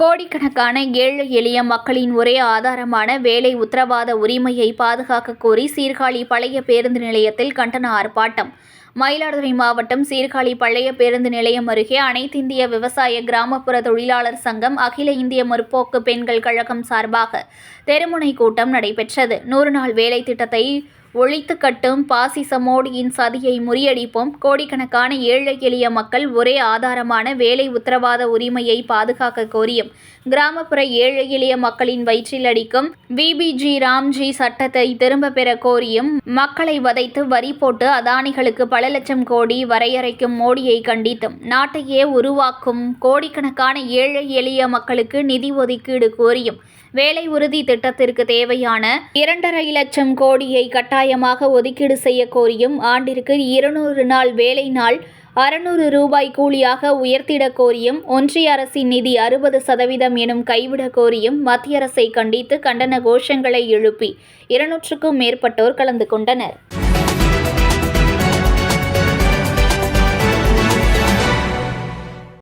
கோடிக்கணக்கான ஏழை எளிய மக்களின் ஒரே ஆதாரமான வேலை உத்தரவாத உரிமையை பாதுகாக்க கோரி சீர்காழி பழைய பேருந்து நிலையத்தில் கண்டன ஆர்ப்பாட்டம். மயிலாடுதுறை மாவட்டம் சீர்காழி பழைய பேருந்து நிலையம் அருகே அனைத்திந்திய விவசாய கிராமப்புற தொழிலாளர் சங்கம் அகில இந்திய முற்போக்கு பெண்கள் கழகம் சார்பாக தெருமுனை கூட்டம் நடைபெற்றது. நூறு நாள் வேலை திட்டத்தை ஒழித்து கட்டும் பாசிச மோடியின் சதியை முறியடிப்போம். கோடிக்கணக்கான ஏழை எளிய மக்கள் ஒரே ஆதாரமான வேலை உத்தரவாத உரிமையை பாதுகாக்க கோரியும். கிராமப்புற ஏழை எளிய மக்களின் வயிற்றில் அடிக்கும் விபிஜி ராம்ஜி சட்டத்தை திரும்ப பெற கோரியும். மக்களை வதைத்து வரி போட்டு அதானிகளுக்கு பல லட்சம் கோடி வரையறைக்கும் மோடியை கண்டித்தும் நாட்டையே உருவாக்கும் கோடிக்கணக்கான ஏழை எளிய மக்களுக்கு நிதி ஒதுக்கீடு கோரியும் வேலை உறுதி திட்டத்திற்கு தேவையான இரண்டரை லட்சம் கோடியை கட்டாயமாக ஒதுக்கீடு செய்ய கோரியும் ஆண்டிற்கு இருநூறு நாள் வேலை நாள் அறுநூறு ரூபாய் கூலியாக உயர்த்திட கோரியும் ஒன்றிய அரசின் நிதி அறுபது சதவீதம் எனும் கைவிட கோரியும் மத்திய அரசை கண்டித்து கண்டன கோஷங்களை எழுப்பி இருநூற்றுக்கும் மேற்பட்டோர் கலந்து கொண்டனர்.